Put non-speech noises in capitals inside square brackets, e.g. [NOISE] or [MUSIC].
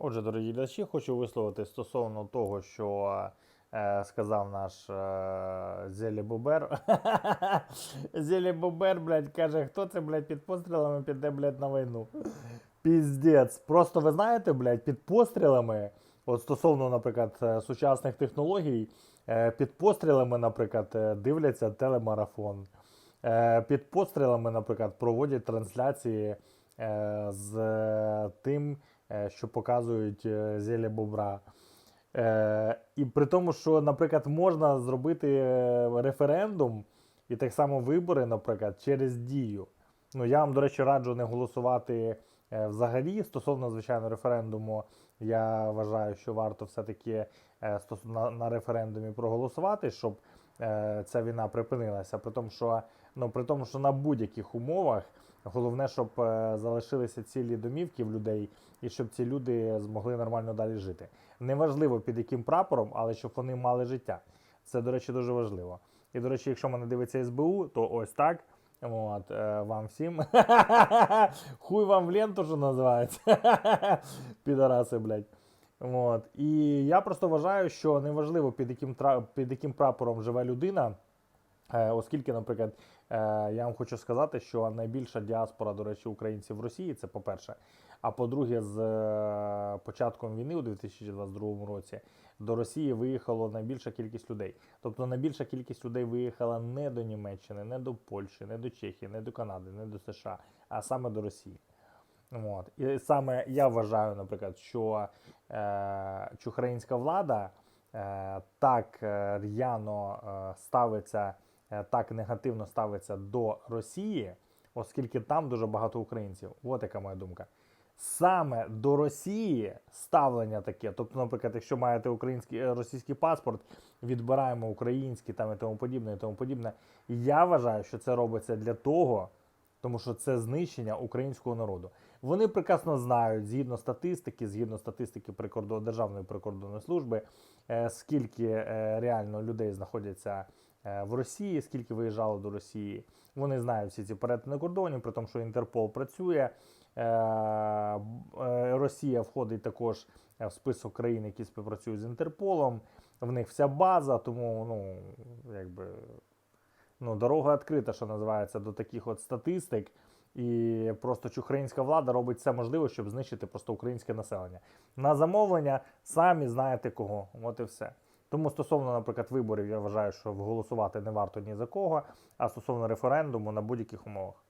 Отже, дорогі глядачі, хочу висловити стосовно того, що е, сказав наш е, Зелі Бубер. [LAUGHS] Зелі Бубер, блядь, каже, хто це, блядь, під пострілами піде, блядь, на війну. Піздець. Просто ви знаєте, блядь, під пострілами, от стосовно, наприклад, е, сучасних технологій, е, під пострілами, наприклад, е, дивляться телемарафон. Е, Під пострілами, наприклад, проводять трансляції е, з е, тим, е, що показують е, зілля бобра. Е, І при тому, що, наприклад, можна зробити е, референдум і так само вибори, наприклад, через дію. Ну, я вам, до речі, раджу не голосувати е, взагалі. Стосовно, звичайно, референдуму, я вважаю, що варто все-таки е, на, референдумі проголосувати, щоб е, ця війна припинилася. При тому, що, ну, при тому, що на будь-яких умовах головне, щоб е, залишилися цілі домівки в людей, і щоб ці люди змогли нормально далі жити. Неважливо під яким прапором, але щоб вони мали життя. Це, до речі, дуже важливо. І, до речі, якщо мене дивиться СБУ, то ось так. От, е, вам всім. [LAUGHS] Хуй вам в ленту, що називається. [LAUGHS] Підараси, блядь. От. І я просто вважаю, що неважливо, під яким, під яким прапором живе людина. Е, Оскільки, наприклад, е, я вам хочу сказати, що найбільша діаспора, до речі, українців в Росії, це по-перше. А по-друге, з е, початком війни у 2022 році до Росії виїхало найбільша кількість людей. Тобто найбільша кількість людей виїхала не до Німеччини, не до Польщі, не до Чехії, не до Канади, не до США, а саме до Росії. От. І саме я вважаю, наприклад, що, е, що українська влада е, так р'яно е, ставиться, так негативно ставиться до Росії, оскільки там дуже багато українців. От яка моя думка. Саме до Росії ставлення таке. Тобто, наприклад, якщо маєте український е, російський паспорт, відбираємо український там і тому подібне, і тому подібне. Я вважаю, що це робиться для того, тому що це знищення українського народу. Вони прекрасно знають, згідно статистики, згідно статистики прикордон, Державної прикордонної служби, е, скільки е, реально людей знаходяться е, в Росії, скільки виїжджало до Росії. Вони знають всі ці перетини кордонів, при тому, що Інтерпол працює. Е, е, Росія входить також е, в список країн, які співпрацюють з Інтерполом. В них вся база, тому ну, якби, ну, дорога відкрита, що називається, до таких от статистик. І просто українська влада робить все можливе, щоб знищити просто українське населення. На замовлення самі знаєте кого. От і все. Тому стосовно, наприклад, виборів, я вважаю, що голосувати не варто ні за кого, а стосовно референдуму на будь-яких умовах.